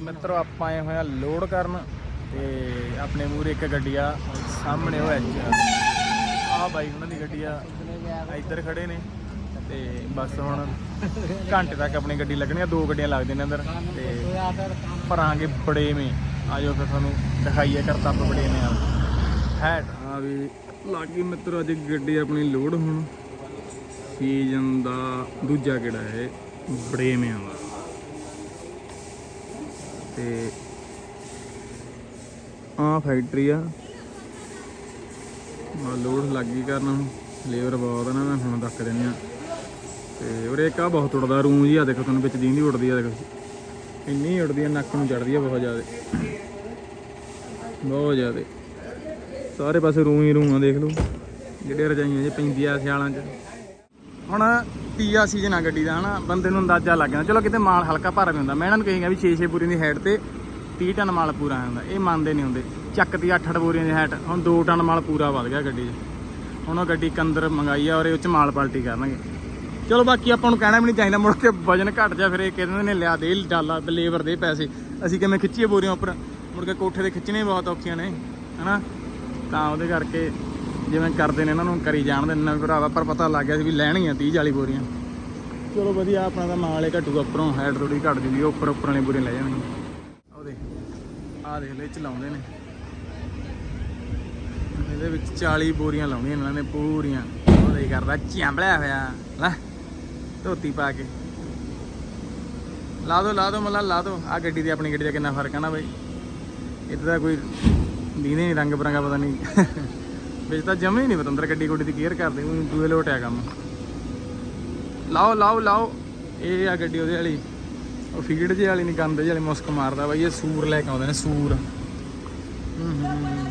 ਮਿੱਤਰੋ, ਆਪਾਂ ਆਏ ਹੋਇਆ ਲੋਡ ਕਰਨ ਤੇ ਆਪਣੇ ਮੂਰੇ ਇੱਕ ਗੱਡੀ ਆ ਸਾਹਮਣੇ ਉਹ ਐਚ ਆ। ਬਾਈ ਉਹਨਾਂ ਦੀ ਗੱਡੀ ਆ। ਇੱਧਰ ਖੜੇ ਨੇ ਤੇ ਬਸ ਹੁਣ ਘੰਟੇ ਤੱਕ ਆਪਣੀ ਗੱਡੀ ਲੱਗਣੀ ਆ। ਦੋ ਗੱਡੀਆਂ ਲੱਗਦੀਆਂ ਨੇ ਅੰਦਰ ਤੇ ਭਰਾਂਗੇ ਬੜੇ ਮੇ ਆਜੋ ਫਿਰ ਤੁਹਾਨੂੰ ਦਿਖਾਈਏ ਕਰਤੱਬ ਬੜੇ ਮੇ ਆ। ਹੈਟ। ਆ ਵੀ ਲੱਗੀ ਮਿੱਤਰੋ, ਅੱਜ ਗੱਡੀ ਆਪਣੀ ਲੋਡ ਹੁਣ। ਸੀਜ਼ਨ ਦਾ ਦੂਜਾ ਕਿਹੜਾ ਹੈ? ਬੜੇ ਮੇ ਆਉਂਦਾ ਤੇ ਆ ਫੈਕਟਰੀ ਆ। ਆ ਲੋਡ ਲੱਗੀ ਕਰਨ। ਲੇਬਰ ਬਹੁਤ ਆ ਨਾ, ਮੈਂ ਹੁਣ ਤੱਕ ਦਿੰਦੇ ਆ ਤੇ ਉਰੇ ਇੱਕ ਆ ਬਹੁਤ ਉੜਦਾ ਰੂੰ ਜੀ ਆ ਦੇਖੋ ਤੁਹਾਨੂੰ, ਵਿੱਚ ਦੀਂਦੀ ਉੱਡਦੀ ਆ ਦੇਖੋ। ਇੰਨੀ ਉੜਦੀ ਆ, ਨੱਕ ਨੂੰ ਚੜਦੀ ਆ ਬਹੁਤ ਜ਼ਿਆਦਾ। ਬਹੁਤ ਜ਼ਿਆਦਾ। ਸਾਰੇ ਪਾਸੇ ਰੂੰ ਹੀ ਰੂੰ ਆ ਦੇਖ ਲਓ। ਜਿਹੜੇ ਰਜਾਈਆਂ 'ਚ ਪੈਂਦੀਆਂ ਸਿਆਲਾਂ 'ਚ। ਹੁਣ ਤੀਆ ਸੀਜ਼ਨ ਆ ਗੱਡੀ ਦਾ, ਹਨਾ? ਬੰਦੇ ਨੂੰ ਅੰਦਾਜ਼ਾ ਲੱਗ ਜਾਂਦਾ। ਚਲੋ, ਕਿਤੇ ਮਾਲ ਹਲਕਾ ਭਾਰਾ ਵੀ ਹੁੰਦਾ। ਮੈਂ ਇਹਨਾਂ ਨੂੰ ਕਹੇਗਾ ਵੀ 6-6 ਬੋਰੀਆਂ ਦੀ ਹਾਈਟ ਤੇ 30 ਟਨ ਮਾਲ ਪੂਰਾ ਆ ਜਾਂਦਾ ਇਹ ਮੰਨਦੇ ਨਹੀਂ ਹੁੰਦੇ। ਚੱਕਦੀ 8-8 ਬੋਰੀਆਂ ਦੀ ਹਾਈਟ ਹੁਣ 2 ਟਨ ਮਾਲ ਪੂਰਾ ਵੱਧ ਗਿਆ ਗੱਡੀ 'ਚ। ਹੁਣ ਉਹ ਗੱਡੀ ਕੰਦਰ ਮੰਗਾਈ ਆ ਔਰ ਇਹ 'ਚ ਮਾਲ ਪਾਲਟੀ ਕਰਨਗੇ। ਚਲੋ, ਬਾਕੀ ਆਪਾਂ ਨੂੰ ਕਹਿਣਾ ਵੀ ਨਹੀਂ ਚਾਹੀਦਾ। ਮੁੜ ਕੇ ਵਜਨ ਘਟ ਜਾ, ਫਿਰ ਇਹ ਕਹਿੰਦੇ ਨੇ, ਲਿਆ ਦੇ, ਡਾਲਾ ਲੇਬਰ ਦੇ ਪੈਸੇ। ਅਸੀਂ ਕਿਵੇਂ ਖਿੱਚੀਏ ਬੋਰੀਆਂ ਉੱਪਰ? ਮੁੜ ਕੇ ਕੋਠੇ ਦੇ ਖਿੱਚਣੇ ਬਹੁਤ ਔਖੀਆਂ ਨੇ, ਹਨਾ? ਤਾਂ ਉਹਦੇ ਕਰਕੇ ਜਿਵੇਂ ਕਰਦੇ ਨੇ ਇਹਨਾਂ ਨੂੰ, ਕਰੀ ਜਾਣ ਦੇ ਨਵੇਂ ਭਰਾਵਾ, ਪਰ ਪਤਾ ਲੱਗ ਗਿਆ ਸੀ ਵੀ ਲੈਣੀਆਂ 30 40 ਬੋਰੀਆਂ। ਚਲੋ ਵਧੀਆ, ਆਪਣਾ ਤਾਂ ਮਾਲ ਹੀ ਘਟੂਗਾ ਉੱਪਰੋਂ ਹਾਈਟ ਥੋੜੀ ਘਟ ਜੂਗੀ ਉੱਪਰ ਉੱਪਰ ਵਾਲੀਆਂ ਬੋਰੀਆਂ ਲੈ ਜਾਣਗੀਆਂ। ਉਹਦੇ ਆਹ ਦੇਖ ਲੈ ਚਲਾਉਂਦੇ ਨੇ। ਇਹਦੇ ਵਿੱਚ 40 ਬੋਰੀਆਂ ਲਾਉਣੀਆਂ ਇਹਨਾਂ ਨੇ ਪੂਰੀਆਂ। ਉਹਦੇ ਕਰਦਾ, ਚੰਬਲਿਆ ਹੋਇਆ। ਲੈ, ਧੋਤੀ ਪਾ ਕੇ। ਲਾ ਦੋ ਲਾ ਦੋ, ਮੱਲਾ, ਲਾ ਦੋ। ਆ ਗੱਡੀ ਤੇ ਆਪਣੀ ਗੱਡੀ ਦਾ ਕਿੰਨਾ ਫ਼ਰਕ ਆ ਨਾ ਬਾਈ। ਇੱਥੇ ਦਾ ਕੋਈ ਦੀਨੇ ਨਹੀਂ ਰੰਗ ਬਰੰਗਾ ਪਤਾ ਨਹੀਂ। ਵਿੱਚ ਤਾਂ ਜਮੇ ਹੀ ਨਹੀਂ ਪਤੰਦਰ ਗੱਡੀ ਗੁੱਡੀ ਦੀ ਕੇਅਰ ਕਰਦੇ, ਉਹ ਦੂਏ ਲੋਟ ਆ ਕੰਮ। ਲਾਓ ਲਾਓ ਲਾਓ। ਇਹ ਆ ਗੱਡੀ ਉਹਦੇ ਵਾਲੀ। ਉਹ ਫੀਡ ਜੇ ਵਾਲੀ ਨਹੀਂ ਕੰਦ ਜੇ ਵਾਲੀ ਮੁਸਕ ਮਾਰਦਾ ਬਾਈ ਇਹ ਸੂਰ ਲੈ ਕੇ ਆਉਂਦੇ ਨੇ ਸੂਰ। ਹੂੰ ਹੂੰ।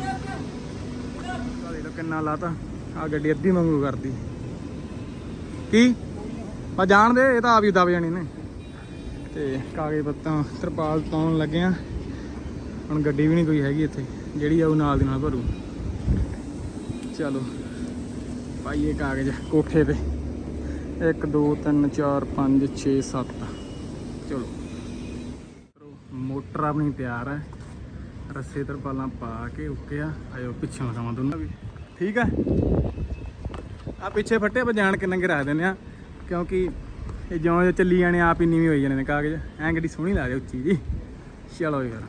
ਦੇਖ ਲਓ ਕਿੰਨਾ ਲਾਤਾ। ਆ ਗੱਡੀ ਅੱਧੀ ਮੰਗੂ ਕਰਦੀ। ਕੀ? ਆ ਜਾਣ ਦੇ ਇਹ ਤਾਂ ਆਪ ਹੀ ਦਬ ਜਾਣੀ ਨੇ। ਤੇ ਕਾਗਜ਼ ਪੱਤਾਂ ਤਰਪਾਲ ਪਾਉਣ ਲੱਗੇ ਆ। ਹੁਣ ਗੱਡੀ ਵੀ ਨਹੀਂ ਕੋਈ ਹੈਗੀ ਇੱਥੇ। ਜਿਹੜੀ ਆਉ ਨਾਲ ਦੀ ਨਾਲ ਭਰੂ। ਚਲੋ। ਪਾਈਏ ਕਾਗਜ਼ ਕੋਠੇ ਤੇ। 1 2 3 4 5 6 7 ਚਲੋ। ਮੋਟਰ ਆਪਣੀ ਤਿਆਰ ਹੈ ਰੱਸੇ ਤਰਪਾਲਾਂ ਪਾ ਕੇ ਉੱਕਿਆ ਆਇਓ, ਪਿੱਛੇ ਲਗਾਵਾਂ ਦੋਨਾਂ ਵੀ ਠੀਕ ਹੈ ਆ ਪਿੱਛੇ ਫੱਟੇ, ਆਪਾਂ ਜਾਣ ਕੇ ਨੰਗੇ ਰੱਖ ਦਿੰਦੇ ਆ। ਕਿਉਂਕਿ ਇਹ ਜਿਉਂ ਜਿਉਂ ਚੱਲੀ ਜਾਣੇ, ਆਪ ਹੀ ਨੀਵੀਂ ਹੋਈ ਜਾਣੇ ਨੇ ਕਾਗਜ਼। ਐਂ ਗੱਡੀ ਸੋਹਣੀ ਲੱਗ ਰਹੀ ਉੱਚੀ ਜੀ। ਚਲੋ ਯਾਰ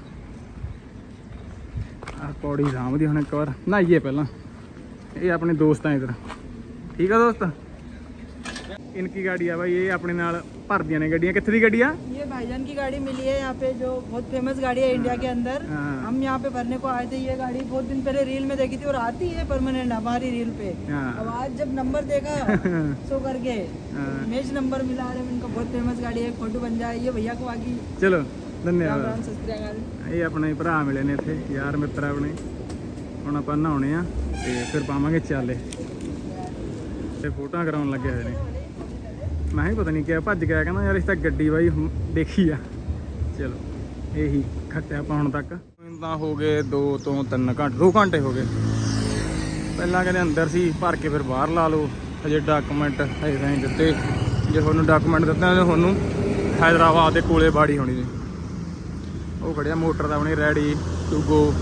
ਆ ਪੌੜੀ ਸਾਂਭਦੀ ਹੁਣ ਇੱਕ ਵਾਰ। ਨਹਾਈਏ ਪਹਿਲਾਂ। ਇਹ ਆਪਣੇ ਦੋਸਤਾਂ ਆ ਇਧਰ ਠੀਕ ਆ ਦੋਸਤ? ਇਨਕੀ ਗਾੜੀ ਆ ਬਾਈ ਇਹ ਆਪਣੇ ਨਾਲ ਭਰਦੀਆਂ ਨੇ ਗੱਡੀਆਂ ਕਿੱਥੇ ਦੀ ਗੱਡੀ ਆ ये भाईजान की गाड़ी मिली है यहाँ पे जो बहुत फेमस गाड़ी है इंडिया के अंदर हाँ। हम यहाँ पे भरने को आए थे ये गाड़ी बहुत दिन पहले रील में देखी थी और आती है परमानेंट हमारी रील पे हाँ। अब आज जब नंबर देखा सो करके हाँ। मैच नंबर मिला रहे इनका बहुत फेमस गाड़ी है फोटो बन जाए ये भैया को बाकी ਚਲੋ राम ਧੰਨਵਾਦ राम सत श्री अकाल ਇਹ ਆਪਣੇ ਭਰਾ ਮਿਲੇ ਨੇ ਇੱਥੇ ਯਾਰ ਮਿੱਤਰ ਆਪਣੇ ਹੁਣ ਆਪਾਂ ਨਹਾਉਣੇ ਆ ਤੇ ਫਿਰ ਪਾਵਾਂਗੇ ਚਾਲੇ ਤੇ ਫੋਟੋਆਂ ਕਰਾਉਣ ਲੱਗੇ ਹੋਏ ਨੇ ਮੈਂ ਹੀ ਪਤਾ ਨਹੀਂ ਕਿਹਾ ਭੱਜ ਗਿਆ, ਕਹਿੰਦਾ ਯਾਰ ਇਸ ਤਾਂ ਗੱਡੀ ਬਾਈ ਦੇਖੀ ਆ। ਚਲੋ, ਇਹੀ ਖੱਟਿਆ ਆਪਾਂ ਤੱਕ। ਤਾਂ ਹੋ ਗਏ 2 ਤੋਂ 3 ਘੰਟੇ 2 ਘੰਟੇ ਹੋ ਗਏ। ਪਹਿਲਾਂ ਕਹਿੰਦੇ ਅੰਦਰ ਸੀ, ਭਰ ਕੇ ਫਿਰ ਬਾਹਰ ਲਾ ਲਓ। ਅਜੇ ਡਾਕੂਮੈਂਟ ਹਜੇ ਤਾਂ ਨਹੀਂ ਦਿੱਤੇ। ਜੇ ਤੁਹਾਨੂੰ ਡਾਕੂਮੈਂਟ ਦਿੱਤੇ ਤਾਂ ਤੁਹਾਨੂੰ ਹੈਦਰਾਬਾਦ ਦੇ ਕੋਲੇ ਬਾੜੀ ਹੋਣੀ ਜੀ ਉਹ ਖੜਿਆ ਮੋਟਰ ਦਾ ਆਪਣੀ ਰੈਡੀ ਟੂ ਗੋ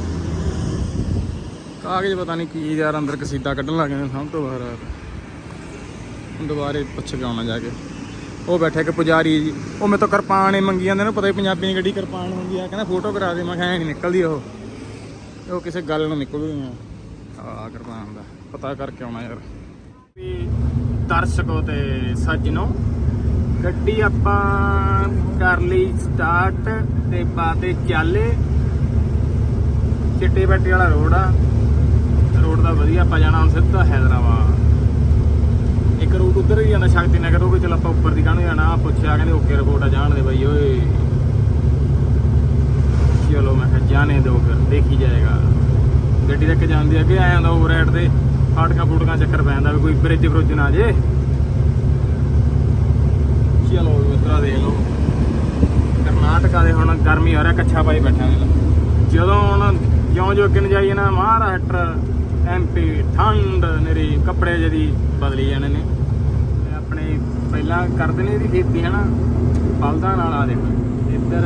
ਕਾਗਜ਼ ਪਤਾ ਨਹੀਂ ਕੀ ਯਾਰ ਅੰਦਰ ਕਸੀਦਾ ਕੱਢਣ ਲੱਗ ਗਏ ਸਭ ਤੋਂ ਬਾਹਰ ਦੁਬਾਰੇ ਪੁੱਛ ਕੇ ਆਉਣਾ ਜਾ ਕੇ। ਉਹ ਬੈਠਾ ਇੱਕ ਪੁਜਾਰੀ ਜੀ। ਉਹ ਮੇਰੇ ਤੋਂ ਕਿਰਪਾਨ ਹੀ ਮੰਗੀ ਜਾਂਦੇ ਨੇ ਪਤਾ ਹੀ ਪੰਜਾਬੀ ਦੀ ਗੱਡੀ ਕਿਰਪਾਨ ਹੁੰਦੀ ਆ। ਕਹਿੰਦਾ ਫੋਟੋ ਕਰਾ ਦੇ, ਮੈਂ ਕਿਹਾ ਐਂ ਨਹੀਂ ਨਿਕਲਦੀ ਉਹ। ਉਹ ਕਿਸੇ ਗੱਲ ਨੂੰ ਨਿਕਲਦੀ ਆ। ਆ ਕਿਰਪਾਨ ਦਾ ਪਤਾ ਕਰਕੇ ਆਉਣਾ ਯਾਰ। ਵੀ ਦਰਸ਼ਕੋ ਤੇ ਸੱਜਣੋ, ਗੱਡੀ ਆਪਾਂ ਕਰ ਲਈ ਸਟਾਰਟ ਤੇ ਬਾਤੇ ਚਾਲੇ। ਚਿੱਟੇ ਬੱਟੇ ਵਾਲਾ ਰੋਡ ਆ। ਰੋਡ ਦਾ ਵਧੀਆ ਆਪਾਂ ਜਾਣਾ ਹੁਣ ਸਿੱਧਾ ਹੈਦਰਾਬਾਦ। ਇੱਕ ਰੂਟ ਉਧਰ ਹੀ ਜਾਂਦਾ ਸ਼ਕਤੀ ਨਗਰ ਉਹ ਵੀ ਚਲ ਆਪਾਂ ਉੱਪਰ ਦੀ ਕਾਹਨੂੰ ਜਾਣਾ? ਆਹ ਪੁੱਛਿਆ, ਕਹਿੰਦੇ ਓਕੇ ਰਿਪੋਰਟ ਆ, ਜਾਣ ਦੇ ਬਈ, ਓਏ। ਚਲੋ ਮੈਂ ਕਿਹਾ ਜਾਣੇ ਦੋ ਫਿਰ, ਦੇਖੀ ਜਾਏਗਾ। ਗੱਡੀ ਤੱਕ ਜਾਂਦੀ ਅੱਗੇ ਆਇਆ ਹੁੰਦਾ ਓਵਰਰਾਈਡ ਤੇ ਫਾਟਕਾਂ ਫੂਟਕਾਂ ਚੱਕਰ ਪੈ ਜਾਂਦਾ ਵੀ ਕੋਈ ਬ੍ਰਿਜ ਬਰੁੱਜ ਨਾ ਜੇ। ਚਲੋ ਉਤਰਾ ਦੇ ਲਓ। ਕਰਨਾਟਕਾ ਦੇ ਹੁਣ ਗਰਮੀ ਹੋ ਰਿਹਾ ਕੱਛਾ ਪਾਈ ਬੈਠਾ ਜਦੋਂ ਹੁਣ ਜਿਉਂ ਜੋ ਅੱਗੇ ਜਾਈਏ ਨਾ ਮਹਾਰਾਸ਼ਟਰ ਐਮਪੀ ਠੰਡ, ਨੇਰੀ, ਕੱਪੜੇ ਜਦੀ ਬਦਲੀ ਜਾਣੇ ਨੇ। ਪਹਿਲਾਂ ਕਰਦੇ ਨੇ ਇਹਦੀ ਖੇਤੀ ਹੈ ਨਾ ਬਲਦਾਂ ਨਾਲ ਆ ਦੇਖੋ। ਇੱਧਰ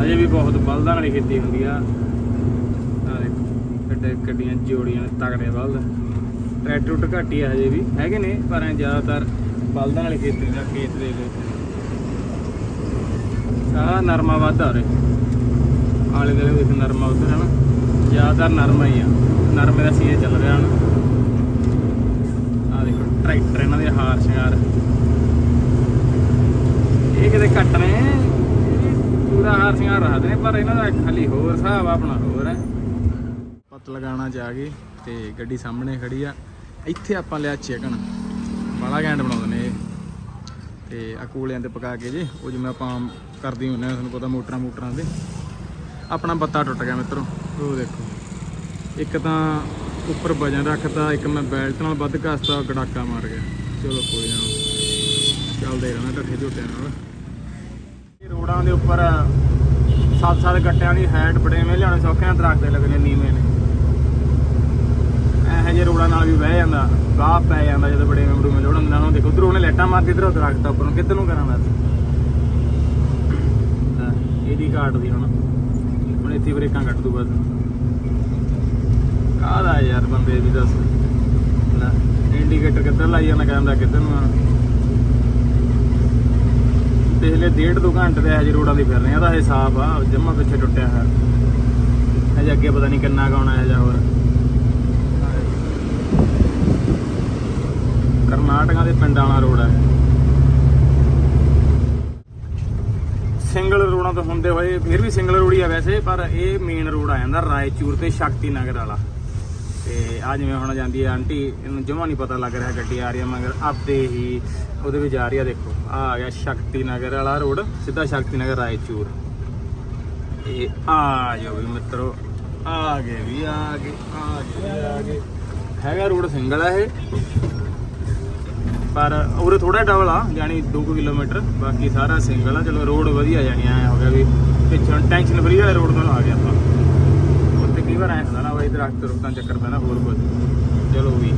ਹਜੇ ਵੀ ਬਹੁਤ ਬਲਦਾਂ ਵਾਲੀ ਖੇਤੀ ਹੁੰਦੀ ਆ। ਆ ਦੇਖੋ, ਗੱਡੇ ਗੱਡੀਆਂ ਜੋੜੀਆਂ ਨੇ ਤਗੜੇ ਬਲਦ। ਟਰੈਕਟਰ ਟੁੱਟ ਘੱਟ ਹੀ ਆ ਹਜੇ ਵੀ। ਹੈਗੇ ਨੇ, ਪਰ ਜ਼ਿਆਦਾਤਰ ਬਲਦਾਂ ਵਾਲੀ ਖੇਤੀ ਦਾ ਖੇਤ ਦੇ ਵਿੱਚ। ਸਾਰਾ ਨਰਮਾ ਵੱਧਦਾ ਉਰੇ। ਆਲੇ ਦੁਆਲੇ ਵਿੱਚ ਨਰਮਾ ਉੱਧਰ ਹੈ ਨਾ ਜ਼ਿਆਦਾਤਰ ਨਰਮਾ ਹੀ ਆ। ਨਰਮੇ ਦਾ ਸੀਜ਼ਨ ਚੱਲ ਰਿਹਾ ਹੁਣ ਆ ਦੇਖੋ, ਟਰੈਕਟਰ ਇਹਨਾਂ ਦੇ ਹਾਰ ਸ਼ਿੰਗਾਰ ਇਹ ਕਿਤੇ ਘੱਟ ਨੇ ਪੂਰਾ ਹਾਰ ਸ਼ਿੰਗਾਰ ਰੱਖਦੇ ਨੇ, ਪਰ ਇਹਨਾਂ ਦਾ ਖਾਲੀ ਹੋਰ ਹਿਸਾਬ ਆਪਣਾ ਹੋਰ ਹੈ। ਪੱਤ ਲਗਾਉਣਾ ਚ ਆ ਗਏ ਤੇ ਗੱਡੀ ਸਾਹਮਣੇ ਖੜੀ ਆ। ਇੱਥੇ ਆਪਾਂ ਲਿਆ ਚਿਕਨ। ਬੜਾ ਘੈਂਟ ਬਣਾਉਂਦੇ ਨੇ ਤੇ ਆ ਕੋਲਿਆਂ ਤੇ ਪਕਾ ਕੇ ਜੇ, ਉਹ ਜਿਵੇਂ ਆਪਾਂ ਆਮ ਕਰਦੇ ਹੁੰਦੇ ਆ, ਤੁਹਾਨੂੰ ਪਤਾ ਮੋਟਰਾਂ ਮੋਟਰਾਂ ਦੇ। ਆਪਣਾ ਬੱਤਾ ਟੁੱਟ ਗਿਆ ਮਿੱਤਰੋ, ਉਹ ਦੇਖੋ। ਇੱਕ ਤਾਂ ਉੱਪਰ ਵਜਨ ਰੱਖਤਾ, ਇੱਕ ਮੈਂ ਬੈਲਟ ਨਾਲ ਵੱਧ ਘਸਤਾ, ਗੜਾਕਾ ਮਾਰ ਗਿਆ। ਚਲੋ ਕੋਈ ਨਾ। ਚੱਲਦੇ ਰਹਿਣਾ ਢੱਠੇ ਝੋਟਿਆਂ ਨਾਲ। ਰੋਡਾਂ ਦੇ ਉੱਪਰ ਸੱਤ ਸੱਤ ਗੱਟਿਆਂ ਦੀ ਹਾਈਟ ਬੜੇ ਲਿਆਉਣੇ ਸੌਖੇ ਨਾਲ ਦਰਖਤ ਲੱਗਣੇ ਨੀਵੇਂ ਨੇ। ਇਹੋ ਜਿਹੇ ਰੋਡਾਂ ਨਾਲ ਵੀ ਬਹਿ ਜਾਂਦਾ, ਗਾਹ ਪੈ ਜਾਂਦਾ ਜਦੋਂ ਬੜੇ ਮੈਂਬਰੂ ਲੋੜ ਹੁੰਦਾ ਉਹ ਦੇਖੋ, ਉਧਰੋਂ ਉਹਨੇ ਲੈਟਾਂ ਮਾਰਦੀ ਇਧਰੋਂ ਦਰਖਤ ਉੱਪਰ ਨੂੰ ਕਿੱਧਰ ਨੂੰ ਕਰਾਂ ਮੈਂ? ਇਹਦੀ ਕਾਟਦੀ ਹੁਣ। ਹੁਣ ਇੱਥੇ ਬ੍ਰੇਕਾਂ ਕੱਟ ਦੂ ਬਸ ਕਾਹਦਾ ਯਾਰ ਬੰਦੇ ਦੀ ਦੱਸ। ਇੰਡੀਕੇਟਰ ਕਿੱਧਰ ਲਾਈ ਜਾਂਦਾ, ਕਹਿੰਦਾ ਕਿੱਧਰ ਨੂੰ ਆ? ਪਿਛਲੇ ਡੇਢ ਦੋ ਘੰਟੇ ਦੇ ਹਜੇ ਰੋਡਾਂ ਦੇ ਫਿਰ ਰਹੇ ਆ ਤਾਂ ਹਿਸਾਬ ਆ, ਜਮਾ ਪਿੱਛੇ ਟੁੱਟਿਆ ਹੈ ਹਜੇ ਅੱਗੇ ਪਤਾ ਨਹੀਂ ਕਿੰਨਾ ਕਾਉਣਾ ਹੈ ਜਾਂ ਹੋਰ। ਕਰਨਾਟਕਾ ਦੇ ਪਿੰਡਾਂ ਵਾਲਾ ਰੋਡ ਹੈ ਸਿੰਗਲ ਰੋਡਾਂ ਤੋਂ ਹੁੰਦੇ ਹੋਏ ਫਿਰ ਵੀ ਸਿੰਗਲ ਰੋਡ ਹੀ ਆ ਵੈਸੇ, ਪਰ ਇਹ ਮੇਨ ਰੋਡ ਆ ਜਾਂਦਾ ਰਾਏਚੂਰ ਤੇ ਸ਼ਕਤੀ ਨਗਰ ਵਾਲਾ। ਤੇ ਆ ਜਿਵੇਂ ਹੁਣ ਜਾਂਦੀ ਹੈ ਆਂਟੀ, ਇਹਨੂੰ ਜਮਾ ਨਹੀਂ ਪਤਾ ਲੱਗ ਰਿਹਾ ਗੱਡੀ ਆ ਰਹੀ ਹੈ ਮਗਰ ਆਪਦੇ ਹੀ ਉਹਦੇ ਵਿੱਚ ਜਾ ਰਹੀ ਆ ਦੇਖੋ। ਆ ਆ ਗਿਆ ਸ਼ਕਤੀ ਨਗਰ ਵਾਲਾ ਰੋਡ, ਸਿੱਧਾ ਸ਼ਕਤੀ ਨਗਰ ਰਾਏਚੂਰ। ਇਹ ਆ ਜਾਓ ਵੀ ਮਿੱਤਰੋ, ਆ ਗਏ ਵੀ, ਆ ਗਏ ਆ ਗਏ ਆ ਗਏ। ਹੈਗਾ ਰੋਡ ਸਿੰਗਲ ਆ ਇਹ। ਪਰ ਉਰੇ ਥੋੜਾ ਡਬਲ ਆ ਯਾਨੀ 2 ਕਿਲੋਮੀਟਰ। ਬਾਕੀ ਸਾਰਾ ਸਿੰਗਲ ਆ। ਚਲੋ ਰੋਡ ਵਧੀਆ ਜਾਣੀ ਐ ਹੋ ਗਿਆ ਵੀ ਪਿੱਛੋਂ ਟੈਨਸ਼ਨ ਫਰੀ ਵਾਲੇ ਰੋਡ ਤੋਂ ਆ ਗਿਆ ਆਪਾਂ। ਉੱਤੇ ਕਈ ਵਾਰ ਐ ਹੁੰਦਾ ਨਾ, ਬਈ ਦਰਖਤ ਰੁਕਣ ਚੱਕਰ ਪੈਣਾ ਹੋਰ ਕੁਝ ਚलो भी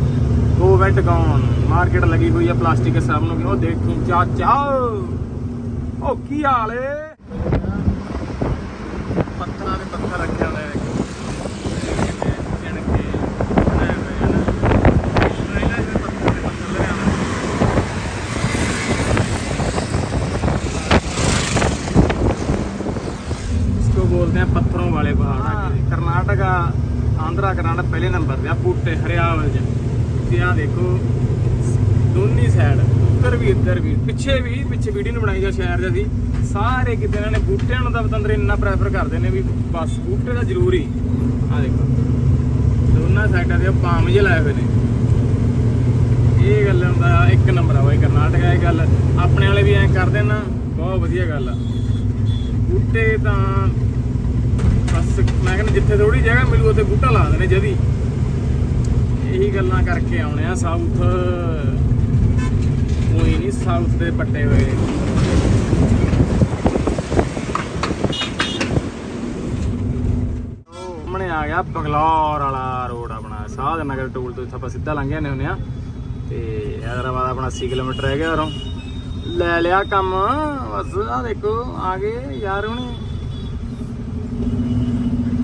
वो वेट गाउन मार्केट लगी हुई है प्लास्टिक के सामने ओ देखो चाचा ओ की हाल है पत्थर ने पत्थर रखे हुए बोलते हैं पत्थरों वाले पहाड़ कर्नाटका ਆਂਧਰਾ ਕਰਨਾਟਕ ਪਹਿਲੇ ਨੰਬਰ ਤੇ ਆ, ਬੂਟੇ ਹਰਿਆਵਲ ਚ। ਤੇ ਆ ਦੇਖੋ, ਦੋਨੀ ਸਾਈਡ ਉੱਧਰ ਵੀ, ਇੱਧਰ ਵੀ, ਪਿੱਛੇ ਵੀ, ਪਿੱਛੇ ਵੀਡੀਓ ਨੂੰ ਬਣਾਈ ਜਾ ਸ਼ਹਿਰ ਦੇ ਅਸੀਂ ਸਾਰੇ ਕਿਤੇ ਇਹਨਾਂ ਨੇ ਬੂਟਿਆਂ ਨੂੰ ਤਾਂ ਪਤੰਦਰ ਇੰਨਾ ਪ੍ਰੈਫਰ ਕਰਦੇ ਨੇ ਵੀ ਬਸ ਬੂਟੇ ਦਾ ਜ਼ਰੂਰੀ। ਆ ਦੇਖੋ, ਦੋਨਾਂ ਸਾਈਡਾਂ ਦੇ ਪਾਮ ਜੇ ਲਾਏ ਹੋਏ ਨੇ। ਇਹ ਗੱਲ ਹੁੰਦਾ, ਇੱਕ ਨੰਬਰ ਆ ਬਾਈ ਕਰਨਾਟਕ ਇਹ ਗੱਲ। ਆਪਣੇ ਵਾਲੇ ਵੀ ਐਂ ਕਰਦੇ ਨਾ, ਬਹੁਤ ਵਧੀਆ ਗੱਲ ਆ। ਬੂਟੇ ਤਾਂ ਬਸ, ਮੈਂ ਕਹਿੰਦਾ ਜਿੱਥੇ ਥੋੜੀ ਜਗ੍ਹਾ ਮਿਲੂ, ਉੱਥੇ ਬੂਟਾ ਲਾ ਦੇਣੇ ਜਦੀ। ਇਹੀ ਗੱਲਾਂ ਕਰਕੇ ਆਉਣੇ ਆ ਸਾਊਥ ਕੋਈ ਨਹੀਂ ਸਾਊਥ ਦੇ ਪੱਟੇ ਹੋਏ। ਸਾਹਮਣੇ ਆ ਗਿਆ ਬਗਲੌਰ ਵਾਲਾ ਰੋਡ ਆਪਣਾ ਸਾਧ ਨਗਰ ਟੋਲ ਤੋਂ ਇੱਥੇ ਆਪਾਂ ਸਿੱਧਾ ਲੰਘ ਜਾਂਦੇ ਹੁੰਦੇ ਆ। ਤੇ ਹੈਦਰਾਬਾਦ ਆਪਣਾ 80 ਕਿਲੋਮੀਟਰ ਰਹਿ ਗਿਆ ਉਰੋਂ। ਲੈ ਲਿਆ ਕੰਮ, ਬਸ ਆ ਦੇਖੋ, ਆ ਗਏ ਯਾਰ ਹੁਣੇ।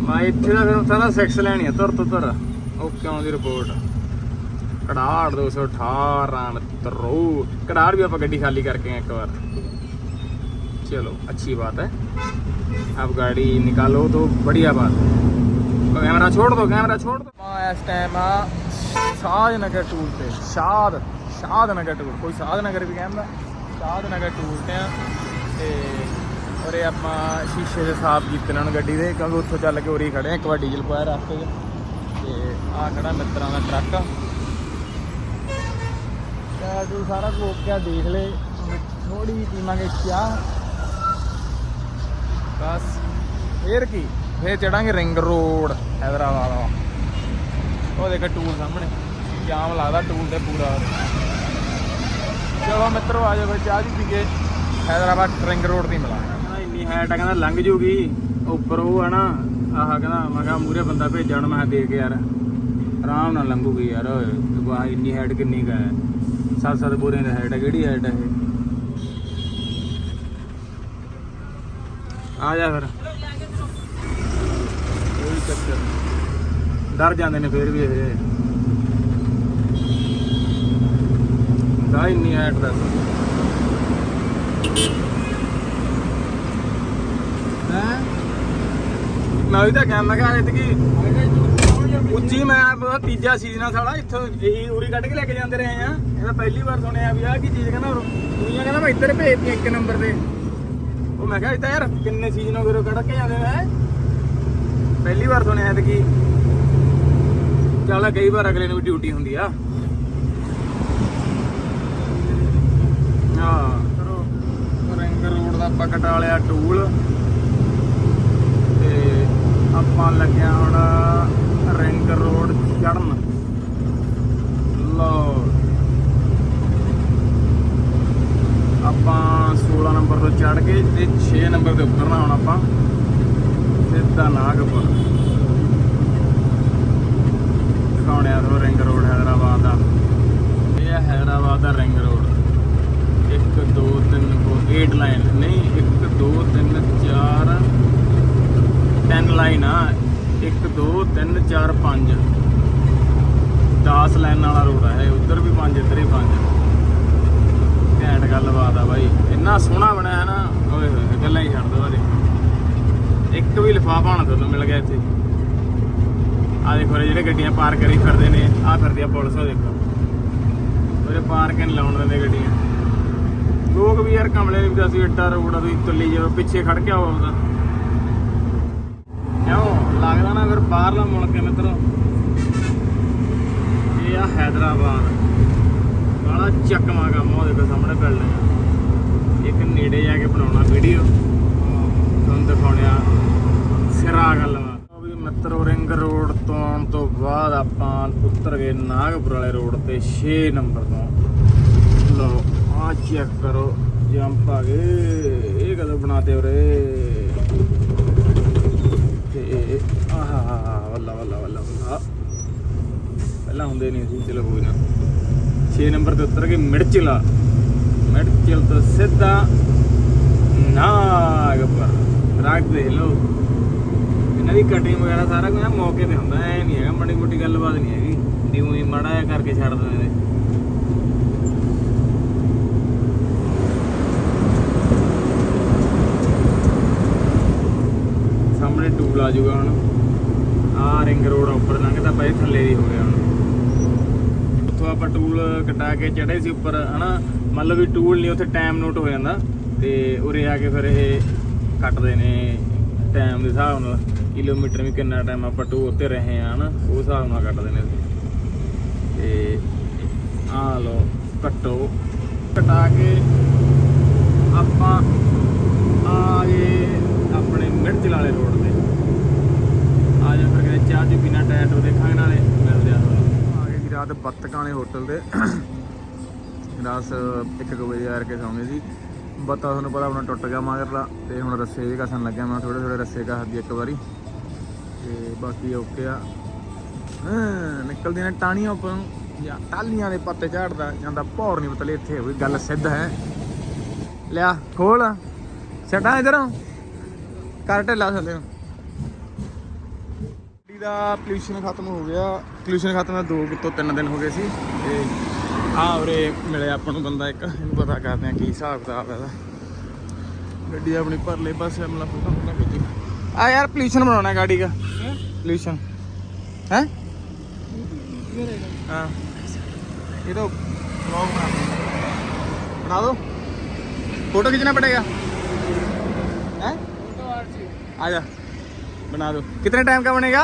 ਮੈਂ ਇੱਥੇ ਦਾ ਫਿਰ ਉੱਥੇ ਦਾ ਸਿਕਸ ਲੈਣੀ ਆ ਤੁਰ ਤੋਂ ਤੁਰ ਓਕੇ ਆਉਂਦੀ ਰਿਪੋਰਟ ਕੜਾੜ 218 ਮਿੱਤਰੋ ਕੜਾੜ ਵੀ ਆਪਾਂ ਗੱਡੀ ਖਾਲੀ ਕਰਕੇ ਆਏ ਇੱਕ ਵਾਰ चलो अच्छी बात है अब गाड़ी निकालो तो बढ़िया बात है कैमरा छोड़ दो कैमरा छोड़ दो इस टाइम आ शाद नगर टूर पे शाद शाद नगर टूर ਕੋਈ ਸਾਧ ਨਗਰ ਵੀ ਕਹਿੰਦਾ ਸਾਧ ਨਗਰ ਟੂਰ ਤੇ ਆ ਤੇ ਔਰੇ ਆਪਾਂ ਸ਼ੀਸ਼ੇ ਦੇ ਸਾਫ਼ ਕੀਤੇ ਇਹਨਾਂ ਗੱਡੀ ਦੇ, ਕਿਉਂਕਿ ਉੱਥੋਂ ਚੱਲ ਕੇ ਉਰੀ ਖੜੇ ਆ, ਇੱਕ ਵਾਰ ਡੀਜ਼ਲ ਪਾਇਆ ਰਸਤੇ 'ਚ। ਤੇ ਆ ਖੜਾ ਮਿੱਤਰਾਂ ਦਾ ਟਰੱਕ। ਤੇ ਤੂੰ ਸਾਰਾ ਕੁਝ ਕਿਆ ਦੇਖ ਲੈ ਥੋੜੀ ਪੀਵਾਂਗੇ ਚਾਹ। ਬਸ, ਫੇਰ ਕੀ? ਫੇਰ ਚੜਾਂਗੇ ਰਿੰਗ ਰੋਡ, ਹੈਦਰਾਬਾਦ ਵਾਲਾ ਉਹ ਦੇਖ ਟੂਲ ਸਾਹਮਣੇ, ਜਾਮ ਲੱਗਦਾ ਟੂਲ ਤੇ ਪੂਰਾ। ਚਲੋ ਮਿੱਤਰੋ, ਆ ਜਾਓ ਫਿਰ ਚਾਹ ਜੀ ਪੀ ਕੇ ਹੈਦਰਾਬਾਦ ਰਿੰਗ ਰੋਡ 'ਤੇ ਮਿਲਾਂਗੇ। ਇੰਨੀ ਹਾਈਟ ਆ ਕਹਿੰਦਾ ਲੰਘ ਜੂਗੀ, ਉੱਪਰ ਉਹ ਆ ਨਾ, ਆਹ ਕਹਿੰਦਾ, ਮੈਂ ਕਿਹਾ ਮੂਰੇ ਬੰਦਾ ਭੇਜਣ ਮੈਂ ਕਿਹਾ ਦੇਖ ਯਾਰ, ਆਰਾਮ ਨਾਲ ਲੰਘੂਗੀ ਯਾਰ ਵਾਹ ਇੰਨੀ ਹਾਈਟ ਕਿੰਨੀ ਕਾ ਹੈ? ਸੱਤ ਸੱਤ ਬੋਰੇ ਦੀ ਹਾਈਟ ਹੈ, ਕਿਹੜੀ ਹਾਈਟ ਹੈ ਇਹ? ਆ ਜਾ ਫਿਰ। ਚੱਕਰ ਡਰ ਜਾਂਦੇ ਨੇ ਫੇਰ ਵੀ ਇਹ। ਦਾ ਇੰਨੀ ਹਾਈਟ ਦਾ ਹੈ ਮੈਂ ਵੀ ਤਾਂ ਕਿਹਾ ਮੈਂ ਕਿਹਾ ਇਤਕੀ ਉੱਚੀ ਮੈਂ ਤੀਜਾ ਸੀਜ਼ਨ ਆ ਸਾਲਾ, ਇੱਥੋਂ ਇਹੀ ਉਰੀ ਕੱਢ ਕੇ ਲੈ ਕੇ ਜਾਂਦੇ ਰਹੇ ਆ। ਇਹ ਪਹਿਲੀ ਵਾਰ ਸੁਣਿਆ ਵੀ ਆ ਕੀ ਚੀਜ਼ ਕਹਿੰਦਾ ਦੁਨੀਆ ਕਹਿੰਦਾ ਮੈਂ ਇੱਧਰ ਭੇਜਤੀ ਇੱਕ ਨੰਬਰ ਤੇ। ਉਹ ਮੈਂ ਕਿਹਾ ਇਹ ਤਾਂ ਯਾਰ ਕਿੰਨੇ ਸੀਜ਼ਨ ਹੋ ਗਏ ਕੱਢ ਕੇ ਜਾਂਦੇ ਨੇ ਪਹਿਲੀ ਵਾਰ ਸੁਣਿਆ ਤੇ ਚੱਲ ਕਈ ਵਾਰ ਅਗਲੇ ਨੂੰ ਵੀ ਡਿਊਟੀ ਹੁੰਦੀ ਆ। ਹਾਂ। ਰਿੰਗ ਰੋਡ ਦਾ ਆਪਾਂ ਕਟਾ ਲਿਆ ਟੂਲ। ਤੇ ਆਪਾਂ ਲੱਗਿਆ ਹੁਣ ਰਿੰਗ ਰੋਡ ਚੜਨ ਲੋ ਆਪਾਂ 16 ਨੰਬਰ ਤੋਂ ਚੜ ਕੇ ਤੇ 6 ਨੰਬਰ ਤੇ ਉਤਰਨਾ ਹੁਣ ਆਪਾਂ ਸਿੱਧਾ ਨਾਗਪੁਰ। ਦਿਖਾਉਣਿਆ ਤੋਂ ਰਿੰਗ ਰੋਡ ਹੈਦਰਾਬਾਦ ਦਾ। ਇਹ ਹੈ ਹੈਦਰਾਬਾਦ ਦਾ ਰਿੰਗ ਰੋਡ। 1 2 3 4 8 ਲਾਈਨ ਨਹੀਂ 1 2 3 4 10 ਲਾਈਨ ਆ। 1 2 3 4 5 10 ਲਾਈਨ ਵਾਲਾ ਰੋਡ ਹੈ ਉਧਰ ਵੀ 5 ਇੱਧਰ ਵੀ 5 ਘੈਂਟ ਗੱਲਬਾਤ ਆ ਬਾਈ। ਇੰਨਾ ਸੋਹਣਾ ਬਣਿਆ ਹੈ ਨਾ, ਓਏ ਹੋਏ ਗੱਲਾਂ ਹੀ ਛੱਡ ਦੋ ਬਾਰੇ ਇੱਕ ਵੀ ਲਿਫਾਫਾ ਨਾ ਤੁਹਾਨੂੰ ਮਿਲ ਗਿਆ ਇੱਥੇ। ਆ ਦੇਖੋ ਜਿਹੜੇ ਗੱਡੀਆਂ ਪਾਰ ਕਰੀ ਫਿਰਦੇ ਨੇ, ਆ ਫਿਰਦੀ ਆ ਪੁਲਿਸ ਉਹ ਦੇਖੋ। ਉਹਦੇ ਪਾਰਕ ਲਾਉਣ ਦਿੰਦੇ ਗੱਡੀਆਂ। ਲੋਕ ਵੀ ਯਾਰ ਕਮਲੇ ਨੇ ਵੀ ਦੱਸ ਏਡਾ ਰੋਡ ਆ, ਤੁਸੀਂ ਤੁੱਲੀ ਜਾਓ, ਪਿੱਛੇ ਖੜ ਕੇ ਆਓ ਕਿਉਂ? ਲੱਗਦਾ ਨਾ ਫਿਰ ਬਾਹਰਲਾ ਮੁਲਕ ਹੈ ਮਿੱਤਰੋ, ਇਹ ਆ ਹੈਦਰਾਬਾਦ। ਬੜਾ ਚੱਕਮਾ ਕੰਮ ਉਹ ਦੇਖੋ ਸਾਹਮਣੇ ਬਿਲਡਿੰਗ ਇੱਕ ਨੇੜੇ ਜਾ ਕੇ ਬਣਾਉਣਾ ਵੀਡੀਓ ਤੁਹਾਨੂੰ ਦਿਖਾਉਣਿਆ ਸਿਰਾ ਗੱਲਬਾਤ ਉਹ ਵੀ ਮਿੱਤਰੋ, ਰਿੰਗ ਰੋਡ ਤੋਂ ਆਉਣ ਤੋਂ ਬਾਅਦ ਆਪਾਂ ਉਤਰ ਗਏ ਨਾਗਪੁਰ ਵਾਲੇ ਰੋਡ ਤੇ 6 ਨੰਬਰ ਤੋਂ। ਲਓ, ਆ ਚੈੱਕ ਕਰੋ ਜੰਪ ਆ ਗਏ। ਇਹ ਕਦੋਂ ਬਣਾਤੇ ਉਰੇ ਤੇ ਆਹਾ ਵੱਲਾ ਵੱਲਾ ਵੱਲਾ ਵੱਲਾ ਪਹਿਲਾਂ ਹੁੰਦੇ ਨਹੀਂ ਸੀ, ਚਲੋ ਕੋਈ ਨਾ। 6 ਨੰਬਰ ਤੇ ਉਤਰ ਕੇ ਮਿਰਚਲਾ। ਮਿਰਚਲ ਤੋਂ ਸਿੱਧਾ ਨਾਗਪੁਰ। ਰਾਗ ਦੇ ਲੋ ਇਹਨਾਂ ਦੀ ਕਟਿੰਗ ਵਗੈਰਾ ਸਾਰਾ ਕੁਝ ਨਾ ਮੌਕੇ ਤੇ ਹੁੰਦਾ, ਐ ਨਹੀਂ ਹੈਗਾ, ਮੜੀ ਮੋਟੀ ਗੱਲਬਾਤ ਨਹੀਂ ਹੈਗੀ। ਦਿਉਂ ਹੀ ਮੜਾ ਜਿਹਾ ਕਰਕੇ ਛੱਡ ਦਿੰਦੇ ਨੇ। ਸਾਹਮਣੇ ਟੂਲ ਆ ਜਾਊਗਾ ਹੁਣ। ਆ ਰਿੰਗ ਰੋਡ ਉੱਪਰ ਲੰਘਦਾ ਪਏ ਥੱਲੇ ਦੀ ਹੋ ਗਿਆ ਹੁਣ। ਉੱਥੋਂ ਆਪਾਂ ਟੂਲ ਕਟਾ ਕੇ ਚੜੇ ਸੀ ਉੱਪਰ, ਹਨਾ? ਮੰਨ ਲਓ ਵੀ ਟੂਲ ਨਹੀਂ ਉੱਥੇ ਟਾਈਮ ਨੋਟ ਹੋ ਜਾਂਦਾ। ਤੇ ਉਰੇ ਆ ਕੇ ਫਿਰ ਇਹ ਕੱਟਦੇ ਨੇ ਟਾਈਮ ਦੇ ਹਿਸਾਬ ਨਾਲ। ਕਿਲੋਮੀਟਰ ਵੀ ਕਿੰਨਾ ਟਾਈਮ ਆਪਾਂ ਟੂ ਉੱਤੇ ਰਹੇ ਆ ਹਨਾ? ਉਹ ਹਿਸਾਬ ਨਾਲ ਕੱਟਦੇ ਨੇ ਤੇ ਆ ਲੋ ਕੱਟੋ। ਕਟਾ ਕੇ ਆਪਾਂ ਆ ਗਏ ਆਪਣੇ ਮਿਰਚ ਵਾਲੇ ਰੋਡ ਤੇ। ਆ ਜਾ ਫਿਰ ਕਿਤੇ ਚਾਹ ਚੂ ਪੀਣਾ ਟਾਇਰ ਦੇਖਾਂਗੇ ਨਾਲੇ ਮਿਲਦੇ ਆ ਤੁਹਾਨੂੰ ਆ ਗਏ ਜੀ ਰਾਤ ਬੱਤਕਾਂ ਵਾਲੇ ਹੋਟਲ ਤੇ ਰਾਤ 1 ਵਜੇ ਆ ਕੇ ਸੌਂਗੇ ਸੀ ਬੱਤਾ ਤੁਹਾਨੂੰ ਪਤਾ ਆਪਣਾ ਟੁੱਟ ਗਿਆ ਮਗਰਲਾ ਤੇ ਹੁਣ ਰੱਸੇ ਜੇ ਕਸਣ ਲੱਗਿਆ ਮੈਂ ਥੋੜੇ ਥੋੜੇ ਰੱਸੇ ਕਸਦੀ ਇੱਕ ਵਾਰੀ। ਤੇ ਬਾਕੀ ਓਕੇ ਆ। ਹਾਂ ਨਿਕਲਦੀਆਂ ਨੇ ਟਾਣੀਆਂ ਉੱਪਰ। ਜਾਂ ਟਾਲੀਆਂ ਦੇ ਪੱਤੇ ਝਾੜਦਾ ਜਾਂਦਾ ਭੌਰ ਨਹੀਂ ਪਤਲੇ, ਇੱਥੇ ਹੋਈ ਗੱਲ ਸਿੱਧ ਹੈ। ਲਿਆ, ਖੋਲ। ਛੱਡਾਂ ਇਧਰੋਂ। ਕਰ ਢਿੱਲਾ ਥੱਲੇ। ਨੂੰ ਗੱਡੀ ਦਾ ਪੋਲੂਸ਼ਨ ਖਤਮ ਹੋ ਗਿਆ ਪੋਲੂਸ਼ਨ ਖਤਮ ਦੋ ਕੁ ਤੋਂ ਤਿੰਨ ਦਿਨ ਹੋ ਗਏ ਸੀ ਤੇ ਆ ਉਰੇ ਮਿਲਿਆ ਆਪਾਂ ਨੂੰ ਬੰਦਾ ਇੱਕ ਇਹਨੂੰ ਪਤਾ ਕਰਦੇ ਆ ਕੀ ਹਿਸਾਬ ਕਿਤਾਬ ਹੈ ਇਹਦਾ ਗੱਡੀ ਆਪਣੀ ਪਰਲੇ ਪਾਸੇ ਮਲਾ ਫੋਟੋ ਫੋਟੋ ਖਿੱਚੀ ਆ ਯਾਰ ਪੋਲੂਸ਼ਨ ਬਣਾਉਣਾ ਹੈ ਗਾੜੀ ਦਾ ਪੋਲੂਸ਼ਨ ਹੈ हाँ ये तो ब्लॉग बना दो बना दो फोटो खींचना पड़ेगा हैं आ जा बना दो कितने टाइम का बनेगा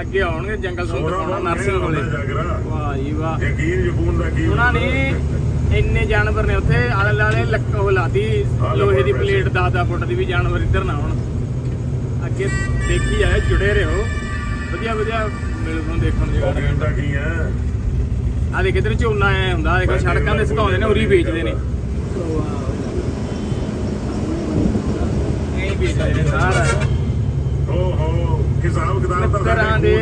ਅੱਗੇ ਆਉਣਗੇ ਜੰਗਲ ਤੁਹਾਨੂੰ ਦਿਖਾਉਣਾ ਨਰਸਿੰਗ ਕੋਲੇ। ਵਾਹ ਜੀ ਵਾਹ। ਯਕੀਨ ਯਕੂਨ ਦਾ ਕੀ ਉਹਨਾਂ ਨੇ ਇੰਨੇ ਜਾਨਵਰ ਨੇ ਉੱਥੇ ਆਲੇ ਲਾਲੇ ਲੱਕ ਉਹ ਲਾਦੀ ਲੋਹੇ ਦੀ ਪਲੇਟ 10-10 ਫੁੱਟ ਦੀ ਵੀ ਜਾਨਵਰ ਇੱਧਰ ਨਾ ਆਉਣ। ਅੱਗੇ ਦੇਖੀ ਜਾਏ ਜੁੜੇ ਰਹੋ। ਵਧੀਆ ਵਧੀਆ ਮਿਲ ਤੁਹਾਨੂੰ ਦੇਖਣ ਉਹ ਜਗ੍ਹਾ। ਕਹਿੰਦਾ ਕੀ ਹੈ? ਆ ਦੇਖ ਇਧਰ ਝੋਨਾ ਆਇਆ ਹੁੰਦਾ ਦੇਖੋ ਸੜਕਾਂ ਤੇ ਸੁਕਾਉਂਦੇ ਨੇ ਉਰੀ ਵੇਚਦੇ ਨੇ। ਇਹ ਵੇਚਦੇ ਨੇ ਸਾਰਾ। ਓ ਹੋ। ਹਿਸਾਬ ਕਿਤਾਬ ਤਾਂ ਮਿੱਤਰਾਂ ਦੇ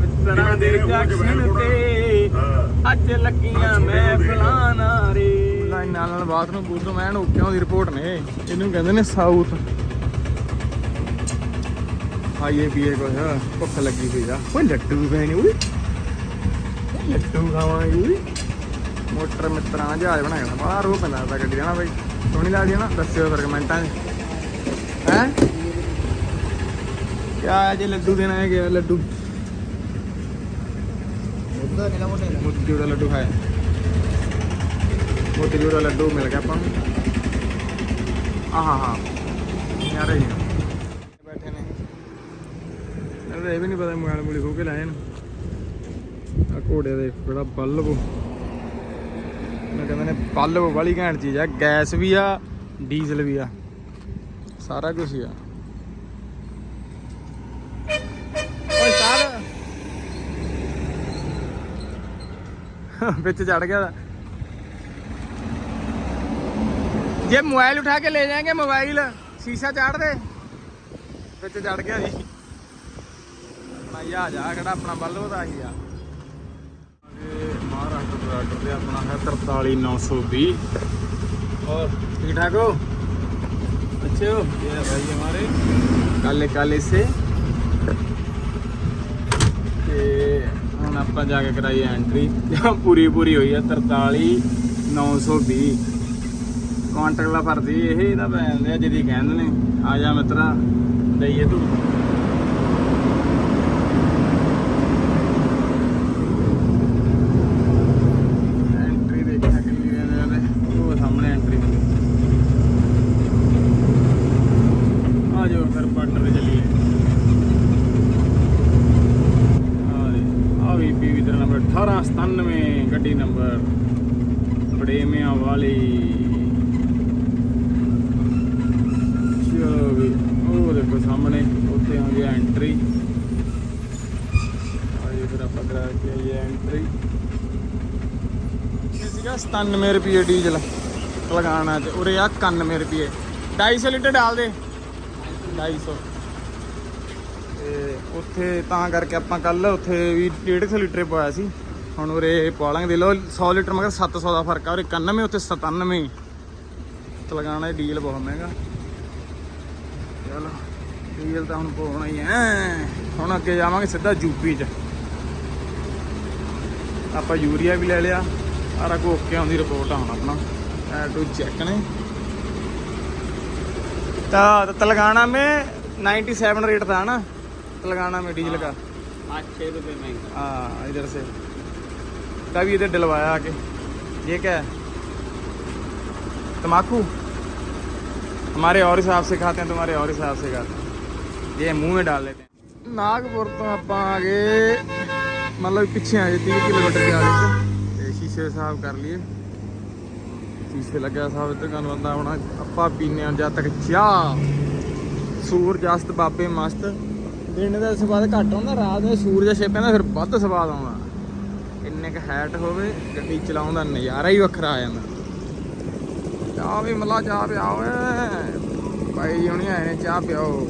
ਮਿੱਤਰਾਂ ਦੇ ਜਸ਼ਨ ਤੇ ਹਾਂ। ਅੱਜ ਲੱਗੀਆਂ ਮੈਂ ਫਲਾਣਾ ਰੇ। ਲਾਈਨ ਨਾਲ ਨਾਲ ਬਾਤ ਨੂੰ ਬੂਤ ਮੈਂ ਓਕਿਆਂ ਦੀ ਰਿਪੋਰਟ ਨੇ। ਇਹਨੂੰ ਕਹਿੰਦੇ ਨੇ ਸਾਊਥ ਆਈਏ ਪੀਏ ਕੁਛ ਭੁੱਖ ਲੱਗੀ ਹੋਈ ਆ। ਓਏ ਲੱਡੂ ਨੇ ਓਏ ਲੱਡੂ ਖਾਵਾਂਗੇ ਓਏ ਮੋਟਰ ਮਿੱਤਰਾਂ ਜਹਾਜ਼ ਬਣਾਇਆ ਨਾ ਬਾਹਰ ਉਹ ਪੈਂਦਾ ਤਾਂ ਗੱਡੀ ਦਾ ਨਾ ਬਾਈ। ਸੋਹਣੀ ਲੱਗਦੀ ਆ ਨਾ ਦੱਸਿਓ ਫਿਰ ਕਮੈਂਟਾਂ 'ਚ। ਹੈ? ਕਿਆ ਜੇ ਲੱਡੂ ਦੇਣਾ ਹੈ ਗਿਆ ਲੱਡੂ? ਮੋਤੀ ਦਾ ਲੱਡੂ ਖਾਇਆ। ਮੋਤੀ ਦਾ ਲੱਡੂ ਮਿਲ ਗਿਆ ਆਪਾਂ ਨੂੰ। ਆਹਾ ਹਾਂ ਯਾਰ ਇਹ ਬੈਠੇ ਨੇ। ਇਹਨਾਂ ਇਹ ਵੀ ਨਹੀਂ ਪਤਾ ਮੋਬਾਈਲ ਮੂਲੀ ਖੋ ਕੇ ਲਾਏ ਨੇ। ਆ ਘੋੜੇ ਦੇ ਬੜਾ ਬੱਲਬ। ਮੈਂ ਕਹਿੰਦੇ ਨੇ ਬੱਲਬ ਵਾਲੀ ਘੈਂਟ ਚੀਜ਼ ਆ ਗੈਸ ਵੀ ਆ ਡੀਜ਼ਲ ਵੀ ਆ। ਸਾਰਾ ਕੁਝ ਹੀ ਆ ਓਏ ਸਰ ਵਿੱਚ ਚੜ ਗਿਆ ਜੇ ਮੋਬਾਈਲ ਉਠਾ ਕੇ ਲੈ ਜਾਏਗੇ ਮੋਬਾਈਲ ਸ਼ੀਸ਼ਾ ਚਾੜ ਦੇ। ਵਿੱਚ ਚੜ ਗਿਆ ਜੀ। ਆਪਣਾ ਇਹ ਆ ਜਾ ਕਿਹੜਾ ਆਪਣਾ ਬੱਲੋ ਦਾ ਹੀ ਆ। ਮਹਾਰਾਸ਼ਟਰ ਬਰਾਡਰ ਤੇ ਆਪਣਾ ਹੈ 43920 ਔਰ ਠੀਕ ਠਾਕ ਹੋ? अच्छे हो ये भाई हमारे काले काले से ਹੁਣ ਆਪਾਂ ਜਾ ਕੇ ਕਰਾਈ ਐਂਟਰੀ ਪੂਰੀ ਪੂਰੀ ਹੋਈ ਹੈ 43920 ਕੰਟੈਕਟ ਲਾ ਭਰਦੀ, ਇਹ ਇਹਦਾ ਪੈਂਦੇ ਆ ਜਿਹਦੀ ਕਹਿੰਦੇ ਨੇ। ਆ ਜਾ ਮਿੱਤਰਾ, ਦਈਏ ਤੂੰ ਐਂਟਰੀ ਦੇਖਿਆ ਕਿੰਨੀ ਕਹਿੰਦੇ ਨੇ ਉਹ ਸਾਹਮਣੇ ਐਂਟਰੀ ਆ ਜਾਓ ਫਿਰ ਪਾਰਟਨਰ ਤੇ ਚੱਲੀਏ ਆ ਦੇ ਆ ਵੀ ਪੀਵੀ ਦਾ ਨੰਬਰ 1897 ਗੱਡੀ ਨੰਬਰ ਬੜੇਮਿਆਂ ਵਾਲੀ। ਚਲੋ ਉਹ ਦੇਖੋ ਸਾਹਮਣੇ, ਉੱਥੇ ਹੋ ਗਿਆ ਐਂਟਰੀ ਆਏ ਫਿਰ ਆਪਾਂ ਕਰਾ ਕੇ ਆਈਏ ਐਂਟਰੀ ਇਹ ਸੀਗਾ 97 ਰੁਪਏ ਡੀਜ਼ਲ ਲਗਾਉਣਾ ਤੇ ਉਰੇ ਆ 91 ਰੁਪਏ। 250 ਲੀਟਰ ਡਾਲ ਦੇ। 250 ਤੇ ਉੱਥੇ ਤਾਂ ਕਰਕੇ ਆਪਾਂ ਕੱਲ ਉੱਥੇ ਵੀ 150 ਲੀਟਰ ਪਵਾਇਆ ਸੀ ਹੁਣ ਉਰੇ ਪਵਾ ਲਾਂਗੇ ਦੇ ਲਓ 100 ਲੀਟਰ ਮਗਰ 700 ਦਾ ਫਰਕ ਆ ਉਰੇ 91 ਉੱਥੇ 97 ਤੇ ਲਗਾਉਣਾ ਡੀਜ਼ਲ ਬਹੁਤ ਮਹਿੰਗਾ ਚਲੋ ਡੀਜ਼ਲ ਤਾਂ ਹੁਣ ਪਾਉਣਾ ਹੀ ਹੈ ਹੁਣ ਅੱਗੇ ਜਾਵਾਂਗੇ ਸਿੱਧਾ ਯੂਪੀ ਚ ਆਪਾਂ ਯੂਰੀਆ ਵੀ ਲੈ ਲਿਆ ਸਾਰਾ ਕੁਝ ਓਕੇ ਆਉਂਦੀ ਰਿਪੋਰਟ ਆਉਣਾ ਆਪਣਾ ਐ ਟੂ ਚੈੱਕ ਨੇ ਤਾਂ तेलंगाना में 97 रेट था ना तेलंगाना में डीजल का पाँच छः रुपये महंगा हाँ इधर से तभी इधर डलवाया आके ये क्या है तम्बाकू हमारे और हिसाब से खाते हैं तुम्हारे और हिसाब से खाते हैं ये मुंह में डाल लेते हैं ਨਾਗਪੁਰ ਤੋਂ ਆਪਾਂ ਆ ਗਏ ਮਤਲਬ ਪਿੱਛੇ ਆ ਜੇ 30 ਕਿਲੋਮੀਟਰ ਦੇ ਆਲੇ ਚ ਤੇ ਸ਼ੀਸ਼ੇ ਸਾਫ਼ ਕਰ ਲਈਏ ਸ਼ੀਸ਼ੇ ਲੱਗਿਆ ਸਾਫ਼ ਤੇ ਗਨ ਬੰਦਾ ਹੁਣ ਆਪਾਂ ਪੀਨੇ ਆ ਜਦ ਤੱਕ ਚਾਹ ਸੂਰਜ ਅਸਤ ਬਾਬੇ ਮਸਤ ਦਿਨ ਦਾ ਸਵਾਦ ਘੱਟ ਆਉਂਦਾ, ਰਾਤ ਨੂੰ ਸੂਰਜ ਛੇ ਪੈਂਦਾ, ਫਿਰ ਵੱਧ ਸਵਾਦ ਆਉਂਦਾ। ਇੰਨੇ ਕ ਹੈਟ ਹੋਵੇ, ਗੱਡੀ ਚਲਾਉਣ ਦਾ ਨਜ਼ਾਰਾ ਹੀ ਵੱਖਰਾ ਆ ਜਾਂਦਾ। ਚਾਹ ਵੀ ਮਲਾ, ਚਾਹ ਪਿਆ ਓਏ। ਭਾਈ ਹੁਣੀ ਆਏ ਨੇ, ਚਾਹ ਪਿਆਓ।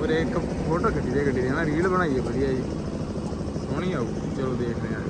ਉਰੇ ਇੱਕ ਫੋਟੋ ਖਿੱਚੀ ਦੇ ਗੱਡੀ ਦੇ ਨਾ ਰੀਲ ਬਣਾਈਏ, ਵਧੀਆ ਜੀ। ਸੋਹਣੀ ਆਊ ਚਲੋ ਦੇਖਦੇ ਆਂ।